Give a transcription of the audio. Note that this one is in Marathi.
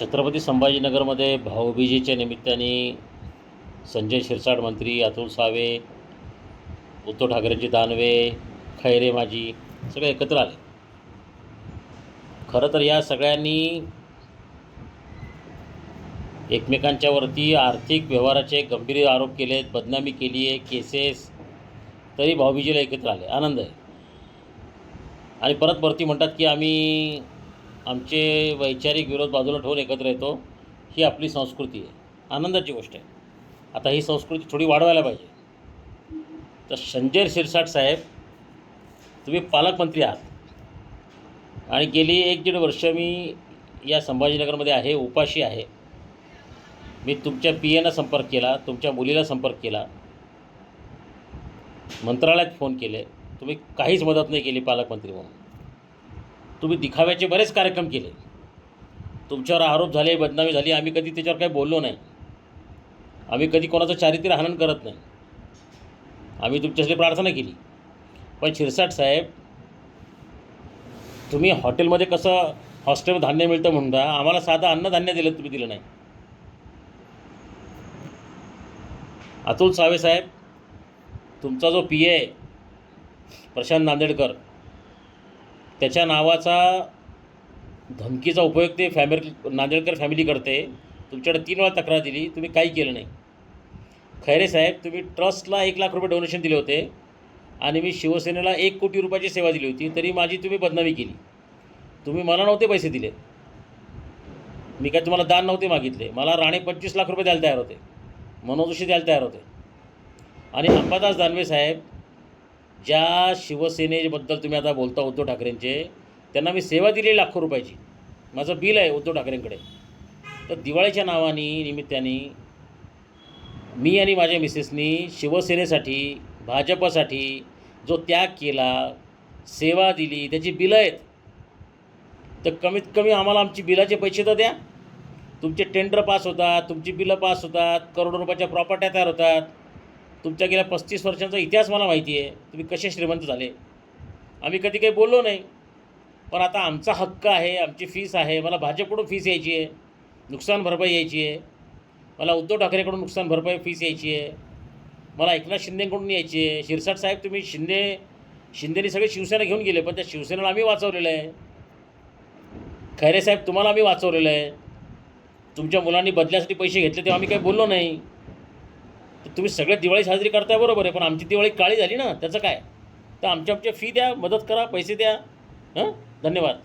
छत्रपती संभाजीनगरमध्ये भाऊबीजेच्या निमित्ताने संजय शिरसाट मंत्री अतुल सावे उद्धव ठाकरेंचे दानवे खैरे माजी सगळे एकत्र आले. खरं तर या सगळ्यांनी एकमेकांच्यावरती आर्थिक व्यवहाराचे गंभीर आरोप केले आहेत बदनामी केली आहे केसेस तरी भाऊबीजेला एकत्र आले. आनंद आहे. आणि परत परती म्हणतात की आम्ही आमचे वैचारिक विरोध बाजूला ठेवून एकत्र येतो ही आपली संस्कृती आहे. आनंदाची गोष्ट आहे. आता ही संस्कृती थोडी वाढवायला पाहिजे. तर संजय शिरसाट साहेब तुम्ही पालकमंत्री आहात. आणि गेली एक दीड वर्ष मी या संभाजीनगरमध्ये आहे उपाशी आहे. मी तुमच्या पी एनं संपर्क केला तुमच्या मुलीला संपर्क केला. मंत्रालयात फोन केले. तुम्ही काहीच मदत नाही केली पालकमंत्री म्हणून. तुम्ही दिखाव्याचे बरेच कार्यक्रम केले. तुमच्यावर आरोप झाले बदनामी झाली आम्ही कधी त्याच्यावर काही बोललो नाही. आम्ही कधी कोणाचं चारित्र्य हनन करत नाही. आम्ही तुमच्यासाठी प्रार्थना केली. पण शिरसाट साहेब तुम्ही हॉटेलमध्ये कसं हॉस्टेल धान्य मिळतं म्हणता आम्हाला साधं अन्नधान्य दिलं तुम्ही दिलं नाही. अतुल सावे साहेब तुमचा जो पी ए प्रशांत नांदेडकर त्याच्या नावाचा धमकीचा उपयोग ते फॅमिली नांदेडकर फॅमिली करते. तुमच्याकडे तीन वेळा तक्रार दिली तुम्ही काही केलं नाही. खैरे साहेब तुम्ही ट्रस्टला एक लाख रुपये डोनेशन दिले होते आणि मी शिवसेनेला एक कोटी रुपयाची सेवा दिली होती तरी माझी तुम्ही बदनामी केली. तुम्ही मला नव्हते पैसे दिले. मी काय तुम्हाला दान नव्हते मागितले. मला राणे पंचवीस लाख रुपये द्यायला तयार होते. मनोज जोशी द्यायला तयार होते. आणि अंबादास दानवे साहेब ज्या शिवसेनेबद्दल तुम्ही आता बोलता उद्धव ठाकरेंचे त्यांना मी सेवा दिली लाखो रुपयाची. माझं बिल आहे उद्धव ठाकरेंकडे. तर दिवाळीच्या नावाने निमित्ताने मी आणि माझ्या मिसेसनी शिवसेनेसाठी भाजपसाठी जो त्याग केला सेवा दिली त्याची बिलं आहेत. तर कमीत कमी आम्हाला आमची बिलाचे पैसे तर द्या. तुमचे टेंडर पास होतात तुमची बिलं पास होतात करोडो रुपयाच्या प्रॉपर्ट्या तयार होतात. तुमच्या गेल्या पस्तीस वर्षांचा इतिहास मला माहिती आहे. तुम्ही कसे श्रीमंत झाले? आम्ही कधी काही बोललो नाही. पण आता आमचा हक्क आहे आमची फीस आहे. मला भाजपकडून फीस यायची आहे. नुकसान भरपाई यायची आहे. मला उद्धव ठाकरेकडून नुकसान भरपाई फीस यायची आहे. मला एकनाथ शिंदेकडून यायची आहे. शिरसाट साहेब तुम्ही शिंदे शिंदेनी सगळे शिवसेना घेऊन गेले पण त्या शिवसेनेला आम्ही वाचवलेलं आहे. खैरे साहेब तुम्हाला आम्ही वाचवलेलं आहे. तुमच्या मुलांनी बदल्यासाठी पैसे घेतले तेव्हा आम्ही काही बोललो नाही. तुम्ही सगळे दिवाळी साजरी करताय बरोबर आहे पण आमची दिवाळी काळी झाली ना त्याचं काय? तर आमच्या आमच्या फी द्या मदत करा पैसे द्या. हां? धन्यवाद.